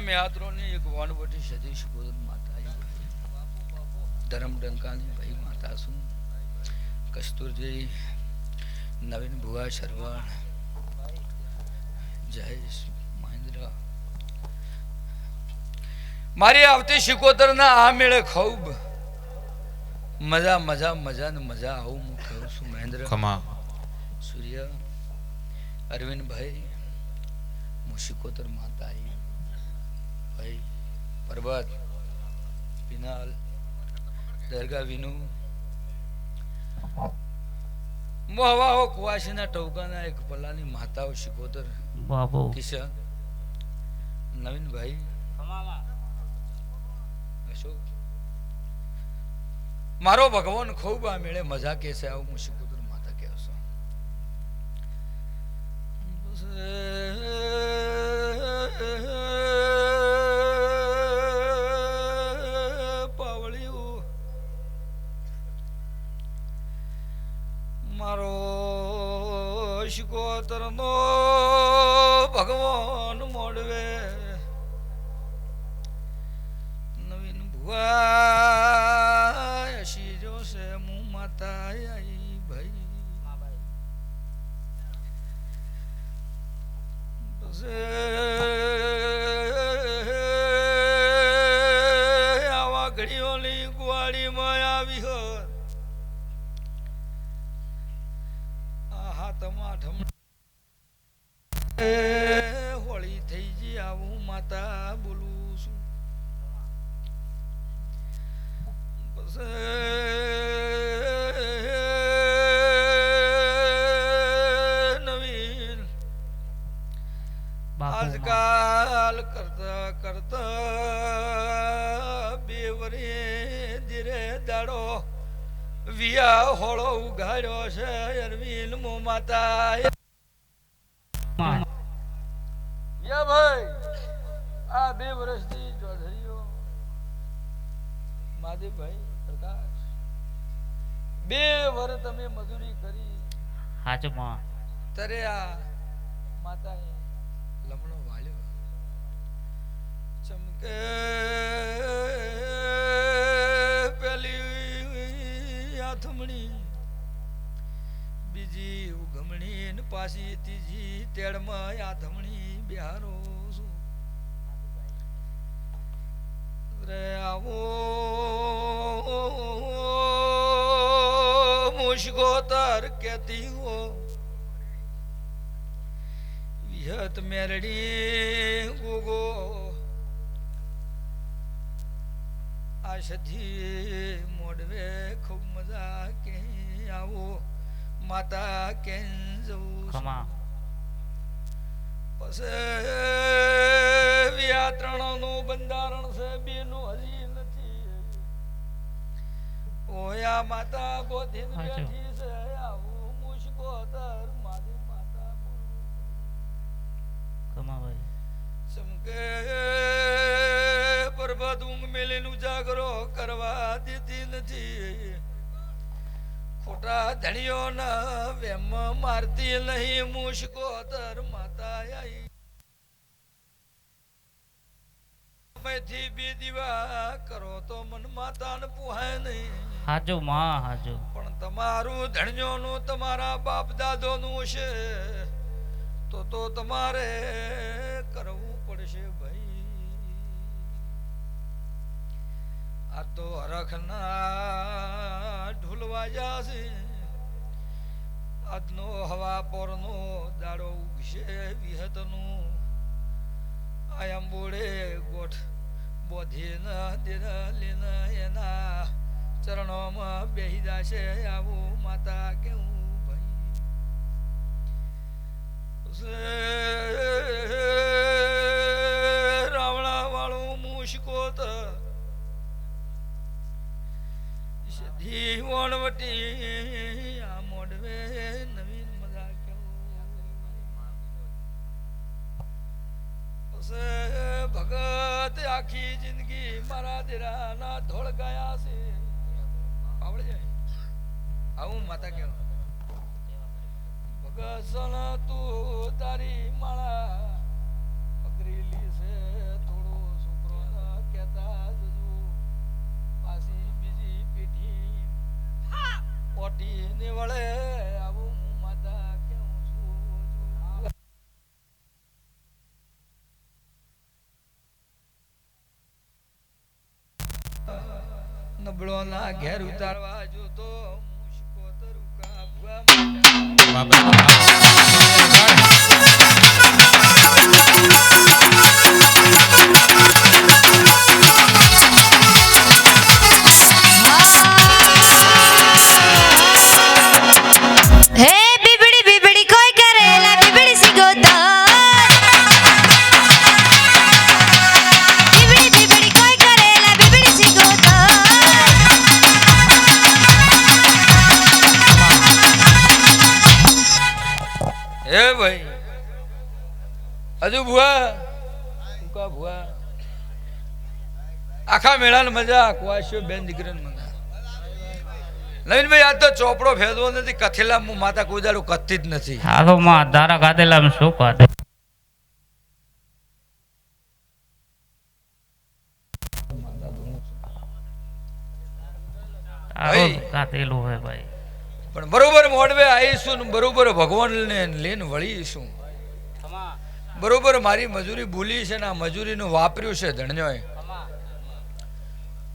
મેહાત્રોની એક વાનવટી સતીશ શિકોદર માતા ધરમ ડંકાની ભાઈ માતા શું કસ્તુરજી નવીન ભુવા શરવાણ જયેશ મહેન્દ્ર. મારી આવતી શિકોતરના આ મેળે ખૂબ મજા મજા મજા ને મજા આવું હું કહું છું મહેન્દ્ર. ખમા. સૂર્ય અરવિંદભાઈ હું શિકોતર માતા આવી ભાઈ પર્વત પિનાલ દરગાહ વિનુ. મોહવાઓ કુવાસીના ટવકાના એક પલ્લાની માતાઓ શિકોતર કિશન નવીનભાઈ અશોક. મારો ભગવાન ખૂબ આ મેળે મજા કે છે આવું હું શીખું માતા કહે છું શિકોતરનો ભગવાન મોડવે. નવીન ભુવા માતા બોલું છું. નવીન આજકાલ કરતા કરતા બે વરે ધીરે દાડો વિયા હોળો ઉઘાડ્યો છે અરવિંદ મો માતા માં. યા ભાઈ આ બે વર્ષથી ચોધરીઓ માદેવભાઈ પ્રકાશ બે વર તમે મજૂરી કરી. હાચું માં. ત્યારે આ માતાએ લમણો વાળ્યો. ચમકે પેલી આથમણી બીજી ઉગમણી ને પાછી ત્રીજી તેડમાં આથમણી બિહારો. આવો મુશગોતર કેતી હો વિહત મેરડી ગોગો આશથી મોડવે ખૂબ મજા કે આવો માતા કે જવું ખમા પછી વ્યાત્રણનું બંધારણ છે બેનું હજી નથી ઓયા માતા હાચું. બેઠી છે આવું મારી માતા ખમા ચમકે પર્વત ઊંઘ મેલીનું ઉજાગરો કરવા દેતી નથી. ખોટા ધણીઓના વેમ મારતી નહીં મુશ્કોતર માતા આઈ સમયથી બે દીવા કરો તો મન માતાને પુહાય નહીં. હાજો માં હાજો. પણ તમારું ધણ્યોનું તમારા બાપ દાદોનું છે તો તો તમારે કરવું પડશે ભાઈ. આ તો હરખના ઢૂલવા જાશે. આજનો હવા પોરનો દાડો ઉગશે વિહતનું. આયંબોડે ગોઠ બોધીના દિના લીન એના ચરણોમાં બેહી જાશે આવું માતા કેવું ભાઈ? રાવણા વાળું મુશ્કોત સીધી વણવટી ભગત આખી જિંદગી મારા દેરાના ધોળ ગયા છે. આવડે જાય. આવું માતા કેવું મગસણ તું તારી માળા અગરેલી છે, થોડો છોકરો ન કહેતા જજો. પાછી બીજી પેઢી ઓટી ને વળે આવું હું માતા કેવું છું નબળો ના ઘેર ઉતારવા જો તો મુશ્કો તરુકા ભુવા હે ભાઈ? હજુ ભુવા? ઉકા ભુવા? આખા મેળાને મજા કુવાસીઓ બેન દીકરીને મજા. નવીનભાઈ આ તો ચોપડો ફેરવો નથી કથેલા હું માતા કોઈ દાડું કથતી જ નથી. હાલો માં દારા કાતેલા શું તારો ભાઈ. કાઢેલું હોય ભાઈ. પણ બરોબર મોડવે આવીશું બરોબર ભગવાનને લઈને વળીશું. બરોબર મારી મજૂરી ભૂલી છે ને આ મજૂરીનું વાપર્યું છે ધણ્યોએ.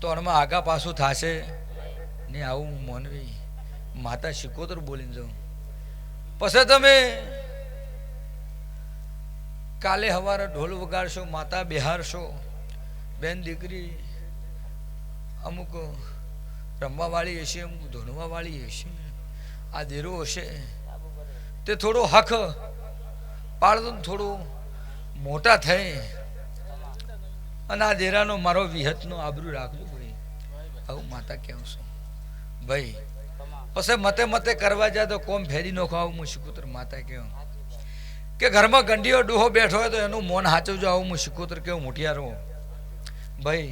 તો એમાં આગા પાછું થશે? ને આવું મોનવી માતા શિકોતર બોલીને જાઉં. પછી તમે કાલે હવારે ઢોલ વગાડશો, માતા બિહારશો. બેન દીકરી અમુક રમવાવાળી હશે, અમુક ધોનવાવાળી હશે. આ દેરો હશે તે થોડો હક પાડતો થોડું મોટા થઈ. અને આ દેરાનો મારો વિહતનો આબરૂ રાખજો ભાઈ. આવું માતા કેવું છું. ભાઈ, પછી મતે મતે કરવા જાય તો કોમ ફેરી નોખો. આવું હું શિકોતર માતા કેવું કે ઘરમાં ગંડીઓ ડૂહો બેઠો હોય તો એનું મોન હાચવજો. આવું હું શિકોતર કેવું મોટિયારો ભાઈ,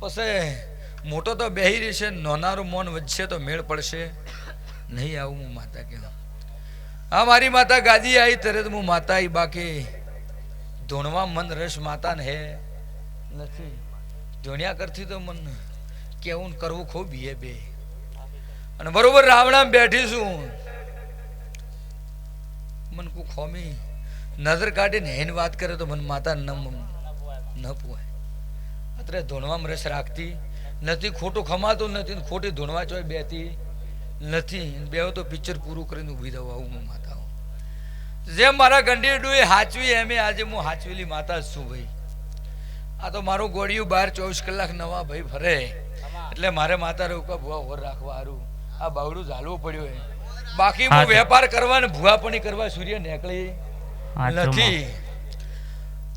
પછી મોટો તો બેહી રહેશે, નોનારું મોન વધશે તો મેળ પડશે. નહીં આવું હું માતા કે હા, મારી માતા ગાદી આવી તરત હું માતા આવી બાકી ધોણવા મન રસ માતા ને હે નથી. ધોણ્યા કરતી તો મન કેવું કરવું ખૂબ હે બે. અને બરોબર રાવણા બેઠી છું. મન કુ ખોમી નજર કાઢીને હેન વાત કરે તો મન માતા ન ન પુવાય. અત્યારે ધૂણવામાં રસ રાખતી નથી, ખોટું ખમાતું નથી ખોટી ધોણવા ચોય બેતી. નથી. બે તો પિક્ચર પૂરું કરીને ઊભી થવું આવું હું માતા હું. જેમ મારા ગંડીડુએ હાચવી એમ આજે હું હાચવેલી માતા જ છું ભાઈ. આ તો મારું ગોળિયું બાર ચોવીસ કલાક નવા ભાઈ ફરે. એટલે મારે માતા રોકવા ભૂવા ઓર રાખવા હારું. આ બાવડું ઝાલવું પડ્યું એ બાકી હું વેપાર કરવા ને ભૂવાપણી કરવા સૂર્ય નીકળી. નથી.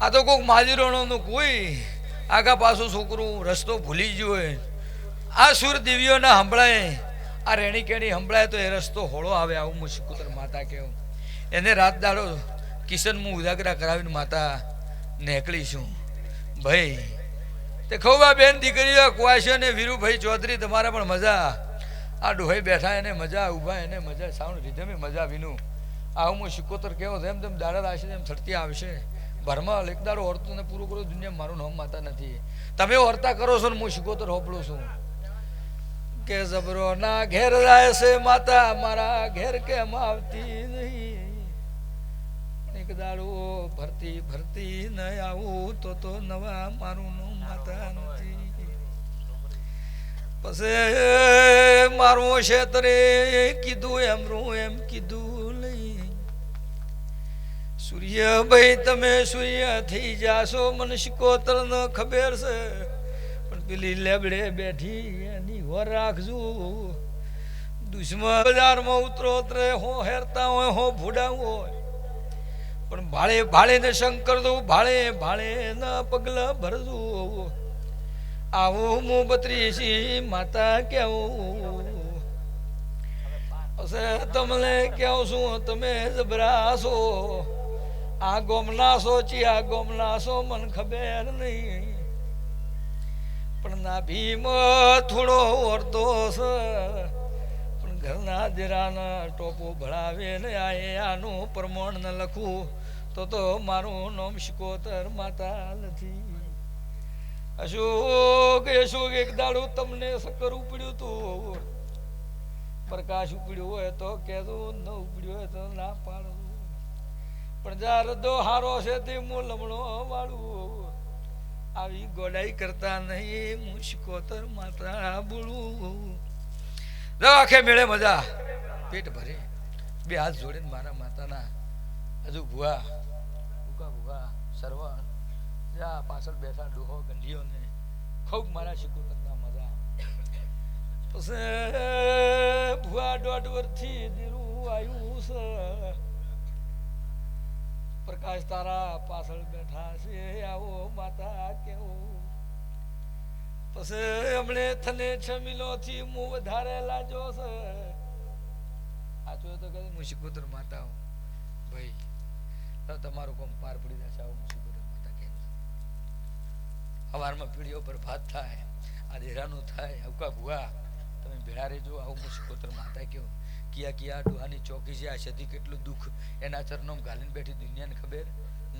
આ તો કોઈક માજીરોનું કોઈ આગા પાછું છોકરું રસ્તો ભૂલી ગયો હોય. આ સુર દિવ્યોના સંભળાય. આ રેણી કેણી સંભળાય તો એ રસ્તો હોળો આવે, આવું હું શિકુતર માતા કેવું એને રાત દાડો કિશન હું ઉજાગરા કરાવીને માતા નેકળીશું ભાઈ, તે ખોબા બેન દીકરીઓ કુવાશો ને વીરુભાઈ ચૌધરી, તમારા પણ મજા આ ડોહાઈ બેઠા એને મજા ઊભા, એને મજા સાઉન્ડ રીધમે મજા વિનું. આવું હું શિકોતર કેવો જેમ તેમ દાડા રાશે તેમ થરતી આવશે. ભરમાં દાડો ઓરતું ને પૂરું કરો દુનિયા મારું નામ માતા નથી. તમે ઓરતા કરો છો ને હું શિકોતર હોપડું છું. કે જબરો ના ઘેર જાય છે માતા, મારા ઘેર કેમ આવતી નહીં? એક દાડો ભરતી ભરતી ન આવું તો તો નવા મારું નું માતા નથી. પછી મારું ક્ષેત્રે કીધું એમરું એમ કીધું નહીં સૂર્ય ભાઈ, તમે સૂર્ય થઈ જાશો, મને શિકોતર ન ખબર છે. પણ પેલી લેબડે બેઠી એની રાખજો. દુશ્મન બજારમાં ઉતરો ઉતરે હો હેરતા હોય, હો ભૂડાવું હોય. પણ ભાળે ભાળે ને શંકર દઉં ભાળે ભાળે ના પગલા ભરજો. આવું હું બત્રીસી માતા કેવું તમને કેવું છું, તમે જબરા છો આ ગોમના સોચી આ ગોમના સો મને ખબર નહીં. પણ ના ભીમ થોડો ઓરતો પણ ઘરના દેરાના ટોપો ભળાવે ને આ આનું પ્રમાણ ન લખું, તો તો મારું નામ શિકોતર માતા નથી. અશોક અશોક, એક દાડો તમને સકર ઉપડ્યું તું. પ્રકાશ ઉપડ્યો હોય તો કહેતો ન ઉપડ્યો હોય તો ના પાડો. પણ જ્યારે દો હારો છે તે હું લમણો વાળું. આવી ગોડાઈ કરતા નહીં હું શિકોતર માતા બોલું. જો આખે મેળે મજા. પેટ ભરે. બે હાથ જોડીને મારા માતાના. હજુ ભુવા. ભૂકા ભૂકા સરવા જા, પાછળ બેઠા ડોહો, ગંઢીઓને. ખૂબ મારા શિકોતરના મજા. પછી ભુવા દોઢ વર્ષથી દીરું આવ્યું છે. પ્રકાશ તારા પાછળ બેઠા છે, આવો માતા કેવું. પછી હમણે થને છમીલો થી હું વધારે લાજો છે. સાચું તો કદી હું શિકોતર માતા હું ભાઈ તો તમારું કોમ પાર પડી જશે, આવું હું શિકોતર માતા કેમ સવારમાં પીડીઓ પર ભાત થાય, આ દેરાનું થાય અવકા ભુવા, તમે ભેળા રહેજો, આવું હું શિકોતર માતા કેવું કિયા કિયા ડોહાની ચોકી છે, આ સદી કેટલું દુઃખ એના ચરણોમ ગાલીને બેઠી દુનિયાને ખબર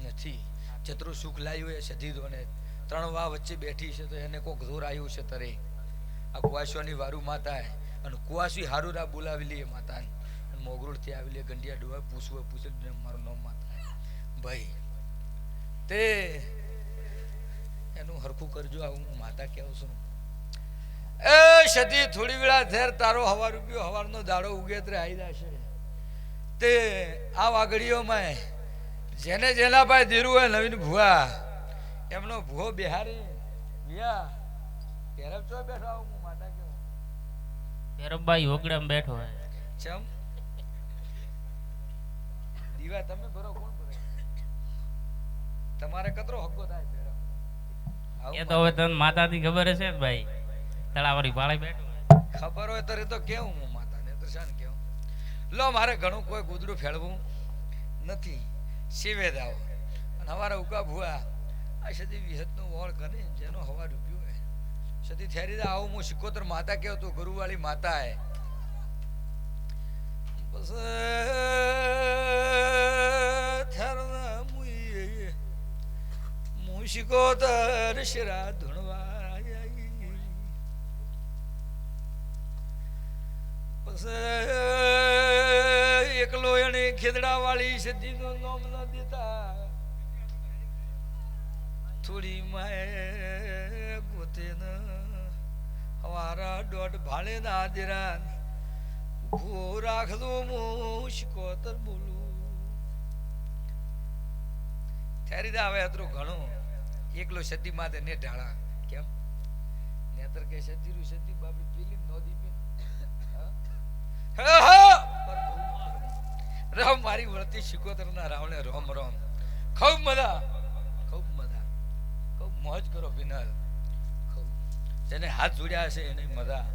નથી. ચતરું સુખ લાવ્યું એ સદી દોને ત્રણ વા વચ્ચે બેઠી છે તો એને કોક જોર આવ્યું છે તરે. આ કુવાસોની વારું માતા અને કુવાસી હારું રા બોલાવી લઈએ માતાને. અને મોગરોળથી આવી લે ગંડિયા ડોહા પૂછવું પૂછે ને મારું નામ માતા ભાઈ, તે એનું હરખું કરજો આવું માતા કેવું છું. એ સતી થોડી વેળા થેર તારો હવાર ઉગ્યો હવારનો દાડો ઉગે ત્યારે આવી જશે. તે આ વાઘડીઓમાં જેને જેના પાસે ધીરું હોય નવીન ભુવા એમનો ભૂવો બિહારી. વિયા ઘેરબ ચો બેઠો આવું હું માતા કેવું ભેરવભાઈ ઓગડામ બેઠો હોય. ચમ? દીવા તમે ભરો કોણ ભરે? તમારે કતરો હક્કો થાય એ તો હવે તને માતાથી ખબર હશે ને ભાઈ. તળાવરી પાળે બેઠું ખબર હોય તરે તો કેવું હું માતાને તો શાન કેવું. લો, મારે ઘણું કોઈ ગુદડું ફેળવું નથી. શિવે દાવ. અને હવારે ઉકા ભૂવા આ સદી વિહતનું વળ કરે જેનો હવા ડૂબ્યું હોય. સદી થેરી દે, આવું હું સિકોતર માતા કેવો તો ગુરુવાળી માતા હે. બસ થેરના મુઈ હું સિકોતર શિરા ધૂણવા એકલો એને ખેદડા વાળી સદીનું નામ ન દેતા. થોડી માએ ગોતે ન. હવારા દોઢ ભાળે ના આદરા ભૂ રાખજો હું શિકોતર બોલું. થેરી આવે હવે ઘણો. એકલો સદી માથે ને ઢાળા કેમ? નેતર કે સદી રૂ સદી બાબરી પેલી નોદી રામ, મારી વળતી શિકોતર ના રાવણે રોમ રોમ. ખૂબ મજા. ખૂબ મજા. ખૂબ મોજ કરો, વિનલ. ખૂબ. જેને હાથ જોડ્યા હશે એને મજા.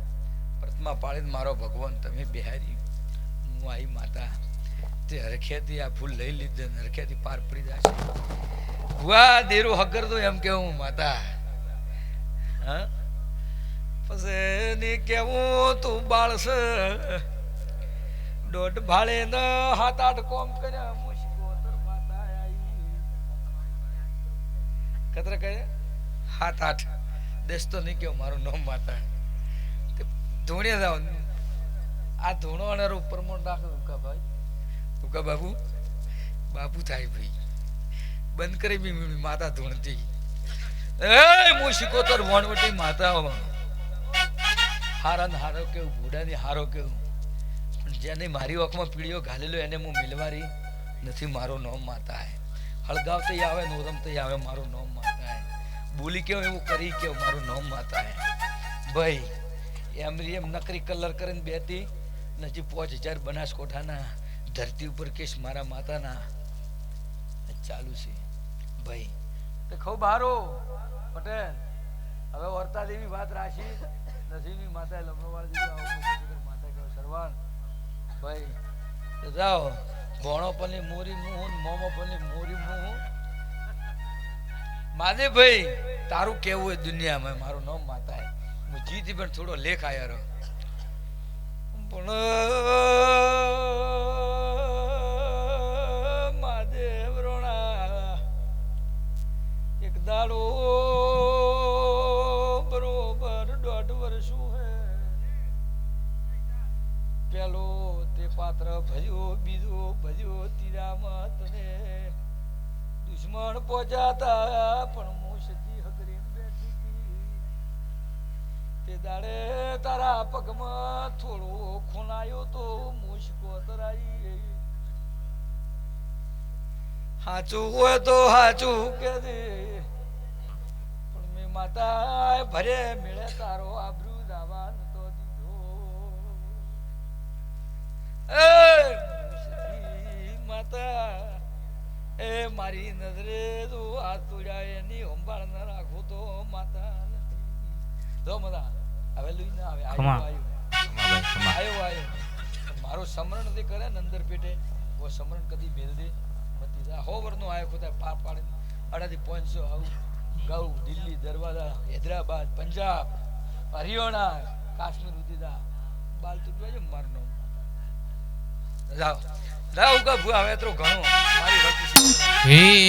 પ્રથમા પાળીને મારો ભગવાન, તમે બિહારી. હું આઈ માતા. તે હરખેથી આ ફૂલ લઈ લીધે હરખેથી પાર પડી જશે. ભુવા, દેરું હગર તો એમ કેવું, માતા. હા? પછી કેવું તું બાળસ દોઢ ભાળે ન હાથ આઠ કોમ કર્યા કતરા કહે, હાથ આઠ. દેશ તો નહીં કહ્યું મારું નામ માતા. તે ધૂણે જાવ આ ધૂણો અને ઉપર મોણ રાખે, ઉકા ભાઈ. ઉકા બાબુ બાપુ થાય ભાઈ. બંધ કરી બી મમ્મી માતા ધૂણતી. એ હું શિકોતર વણવટી માતા હારા હારો કેવું ઘોડાની હારો કેવું. જેને મારી ઓખમાં પીળીઓ ઘાલેલો એને હું મિલવારી નથી, મારો નોમ માતા હે. હળગાવતી આવે, નોરમ નોરમતી આવે, મારું નોમ માતા હે. બોલી કેવું, એવું કરી કેવું, મારું નોમ માતા હે. ભાઈ એમ રી એમ નકરી કલર કરીને બેતી નથી પાંચ હજાર બનાસકોઠાના ધરતી ઉપર કેસ મારા માતાના. ચાલુ છે. ભાઈ, તે ખૂબ હારો પટેલ. હવે વર્તા દેવી વાત રાખી. નસીબની માતા લગ્નવાળ દીધો માતા કહેવાય સરવાણ ભાઈ જાઓ, ભોણો પની મોરી મું મોમો પની મોરી મું માદે ભાઈ, તારું કેવું હોય દુનિયામાં? મારું નામ માતા હું જીતી પણ થોડો લેખ આયા રહો. પણ મહાદેવ રોણા એક દાડો તે ભજો બીજો ભર્યો તીરામાં તને દુશ્મન પહોંચાતા પણ હું હગરી. તે દાડે તારા પગમાં થોડો ખૂણાયો તો મુશ્કો તરાઈ. હાચું હોય તો હાચું કે પણ મેં માતા ભરે મેળે તારો આબરૂ માતા એ મારી નજરે તો હાથ તોડ્યા એની સંભાળ ન રાખો તો માતા જો મદા હવે લઈ ના આવે આયો આવ્યો આવ્યો મારો સમરણ નથી કરે ને અંદર પેટે વો સમરણ કદી મેલ દે મતી જા. હો વરનો આયો ખુદા પાર પાડે અડાથી પાંચસો આવું ગૌ દિલ્હી દરવાજા હૈદરાબાદ પંજાબ હરિયાણા કાશ્મીર સુધી જા. બાલ તૂટવા છે મારનો. જાઓ લાવ કા ભૂ આવે તો ઘણો. મારી